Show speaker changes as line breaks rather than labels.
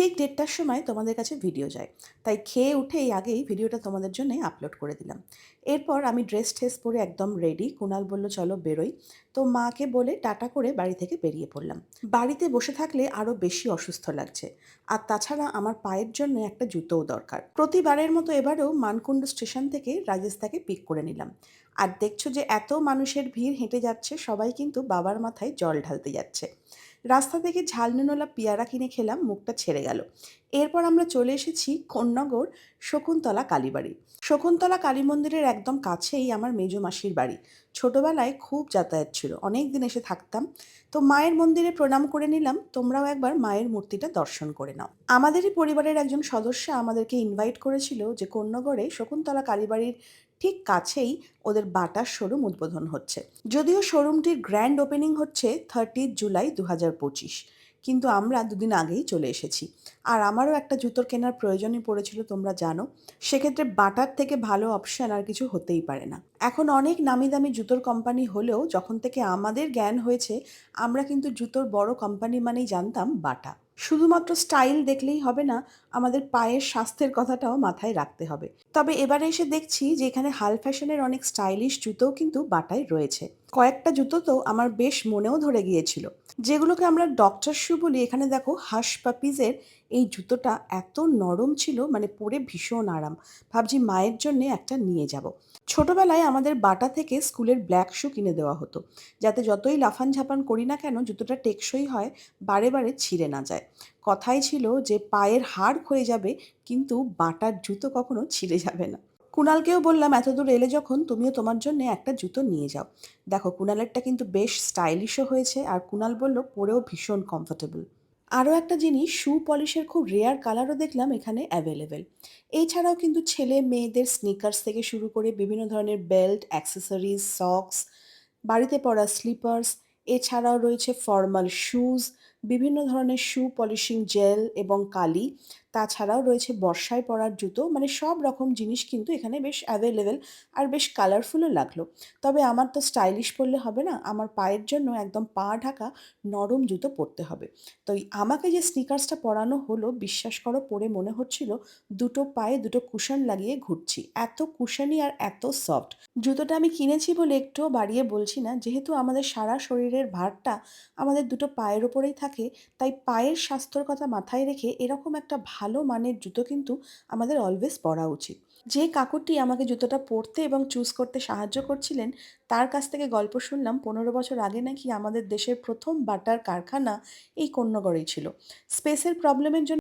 ঠিক দেড়টার সময় তোমাদের কাছে ভিডিও যায়। তাই খেয়ে উঠেই আগেই ভিডিওটা তোমাদের জন্য আপলোড করে দিলাম। এরপর আমি ড্রেস ঠেস পরে একদম রেডি কুনাল বলল, চলো বেরোই। তো মাকে বলে টাটা করে বাড়ি থেকে বেরিয়ে পড়লাম। বাড়িতে বসে থাকলে আরও বেশি অসুস্থ লাগছে। আর তাছাড়া আমার পায়ের জন্য একটা জুতোও দরকার। প্রতিবারের মতো এবারেও মানকুণ্ড স্টেশন থেকে রাজেশদাকে পিক করে নিলাম। আর দেখছ যে এত মানুষের ভিড় হেঁটে যাচ্ছে, সবাই কিন্তু বাবার মাথায় জল ঢালতে যাচ্ছে। রাস্তা থেকে ঝালনুনলা পেয়ারা কিনে খেলাম, মুখটা ছেড়ে গেল। এরপর আমরা চলে এসেছি কন্যাগর শকুন্তলা কালীবাড়ি। শকুন্তলা কালী মন্দিরের একদম কাছেই আমার মেজো মাসির বাড়ি। ছোটবেলায় খুব যাতায়াত ছিল অনেক দিন এসে থাকতাম। তো মায়ের মন্দিরে প্রণাম করে নিলাম, তোমরাও একবার মায়ের মূর্তিটা দর্শন করে নাও। আমাদেরই পরিবারের একজন সদস্য আমাদেরকে ইনভাইট করেছিল যে কন্যাগড়ে শকুন্তলা কালীবাড়ির ঠিক কাছেই ওদের বাটার শোরুম উদ্বোধন হচ্ছে। যদিও শোরুমটির গ্র্যান্ড ওপেনিং হচ্ছে থার্টি জুলাই দু হাজার পঁচিশ। কিন্তু আমরা দুদিন আগেই চলে এসেছি। আর আমারও একটা জুতোর কেনার প্রয়োজনই পড়েছিল, তোমরা জানো। সেক্ষেত্রে বাটার থেকে ভালো অপশান আর কিছু হতেই পারে না। এখন অনেক নামি দামি জুতোর কোম্পানি হলেও যখন থেকে আমাদের জ্ঞান হয়েছে, আমরা কিন্তু জুতোর বড় কোম্পানি মানেই জানতাম বাটা। শুধুমাত্র স্টাইল দেখলেই হবে না, আমাদের পায়ের স্বাস্থ্যের কথাটাও মাথায় রাখতে হবে। তবে এবারে এসে দেখছি যে এখানে হাল ফ্যাশনের অনেক স্টাইলিশ জুতোও কিন্তু বাটায় রয়েছে। কয়েকটা জুতো তো আমার বেশ মনেও ধরে গিয়েছিল। যেগুলোকে আমরা ডক্টর শু বলি, এখানে দেখো হাস পাপিজের এই জুতোটা এত নরম ছিল মানে পরে ভীষণ আরাম। ভাবছি মায়ের জন্যে একটা নিয়ে যাব। ছোটবেলায় আমাদের বাটা থেকে স্কুলের ব্ল্যাক শু কিনে দেওয়া হতো। যাতে যতই লাফান ঝাপান করি না কেন, জুতোটা টেকসই হয়, বারে বারে ছিঁড়ে না যায়। কথাই ছিল যে পায়ের হাড় ক্ষয়ে যাবে, কিন্তু বাটার জুতো কখনো ছিঁড়ে যাবে না। কুণালকেও বললাম, এত দূর এলে যখন তুমিও তোমার জন্য একটা জুতো নিয়ে যাও। দেখো, কুণালেরটা কিন্তু বেশ স্টাইলিশও হয়েছে আর কুণাল বলল, পরেও ভীষণ কমফোর্টেবল আরও একটা জিনিস, শু পলিশের খুব রেয়ার কালারও দেখলাম এখানে অ্যাভেলেবেল এছাড়াও কিন্তু ছেলে মেয়েদের স্নিকার্স থেকে শুরু করে বিভিন্ন ধরনের বেল্ট অ্যাক্সেসরিজ সক্স বাড়িতে পরা স্লিপার্স এছাড়াও রয়েছে ফর্মাল শুজ বিভিন্ন ধরনের শু পলিশিং জেল এবং কালি। তাছাড়াও রয়েছে বর্ষায় পরার জুতো। মানে সব রকম জিনিস কিন্তু এখানে বেশ অ্যাভেলেবেল আর বেশ কালারফুলও লাগল। তবে আমার তো স্টাইলিশ পরলে হবে না। আমার পায়ের জন্য একদম পা ঢাকা নরম জুতো পরতে হবে। তো আমাকে যে স্নিকার্সটা পরানো হলো, বিশ্বাস করো পরে মনে হচ্ছিল দুটো পায়ে দুটো কুশন লাগিয়ে ঘুরছি। এত কুশনই আর এত সফট জুতোটা আমি কিনেছি বলে একটুও বাড়িয়ে বলছি না। যেহেতু আমাদের সারা শরীরের ভারটা আমাদের দুটো পায়ের ওপরেই থাকে তাই পায়ের স্বাস্থ্যর কথা মাথায় রেখে এরকম একটা ভালো মানের জুতো কিন্তু আমাদের অলওয়েজ পরা উচিত। যে কাকুরটি আমাকে জুতোটা পরতে এবং চুজ করতে সাহায্য করছিলেন, তার কাছ থেকে গল্প শুনলাম, পনেরো বছর আগে নাকি আমাদের দেশের প্রথম বাটার কারখানা এই কন্যগড়েই ছিল। স্পেসের প্রবলেমের জন্য